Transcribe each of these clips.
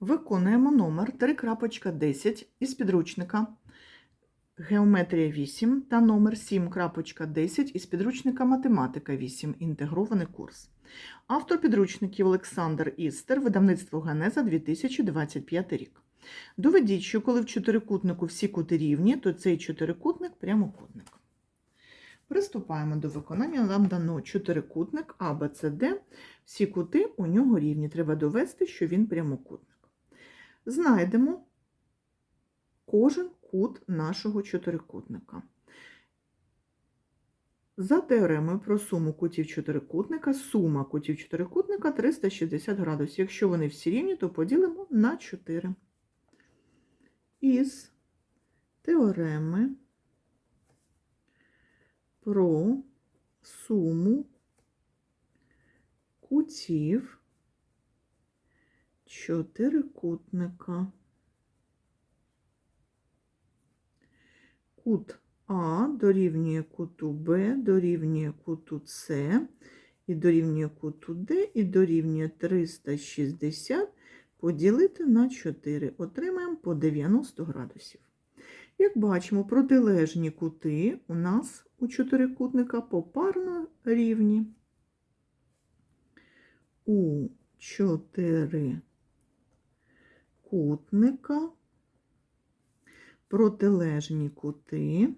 Виконуємо номер 3.10 із підручника Геометрія 8 та номер 7.10 із підручника Математика 8. Інтегрований курс. Автор підручників Олександр Істер, видавництво Генеза 2025 рік. Доведіть, що коли в чотирикутнику всі кути рівні, то цей чотирикутник прямокутник. Приступаємо до виконання. Нам дано чотирикутник Б, Всі кути у нього рівні. Треба довести, що він прямокутник. Знайдемо кожен кут нашого чотирикутника. За теоремою про суму кутів чотирикутника, сума кутів чотирикутника 360 градусів. Якщо вони всі рівні, то поділимо на 4. Із теореми про суму кутів чотирикутника. Кут А дорівнює куту Б, дорівнює куту С, і дорівнює куту Д, і дорівнює 360 поділити на 4. Отримаємо по 90 градусів. Як бачимо, протилежні кути у нас у чотирикутника попарно рівні. У чотирикутника протилежні кути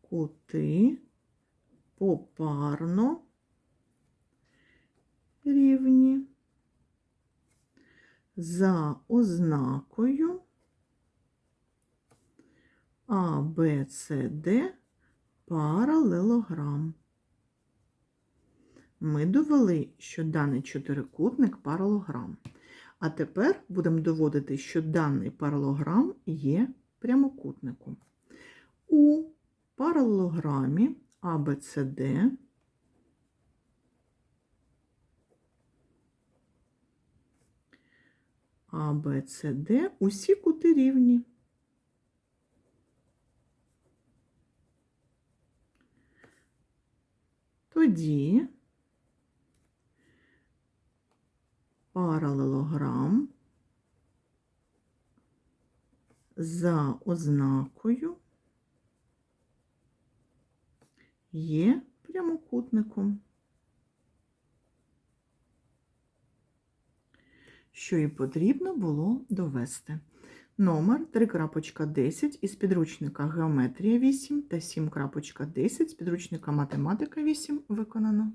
кути попарно рівні за ознакою А, Б, С, Д паралелограм. Ми довели, що даний чотирикутник паралограм. А тепер будемо доводити, що даний паралограм є прямокутником. У паралелограмі ABCD ABCD усі кути рівні. Тоді паралелограм за ознакою є прямокутником. Що і потрібно було довести. Номер 3.10 із підручника Геометрія 8 та 7.10 з підручника Математика 8 виконано.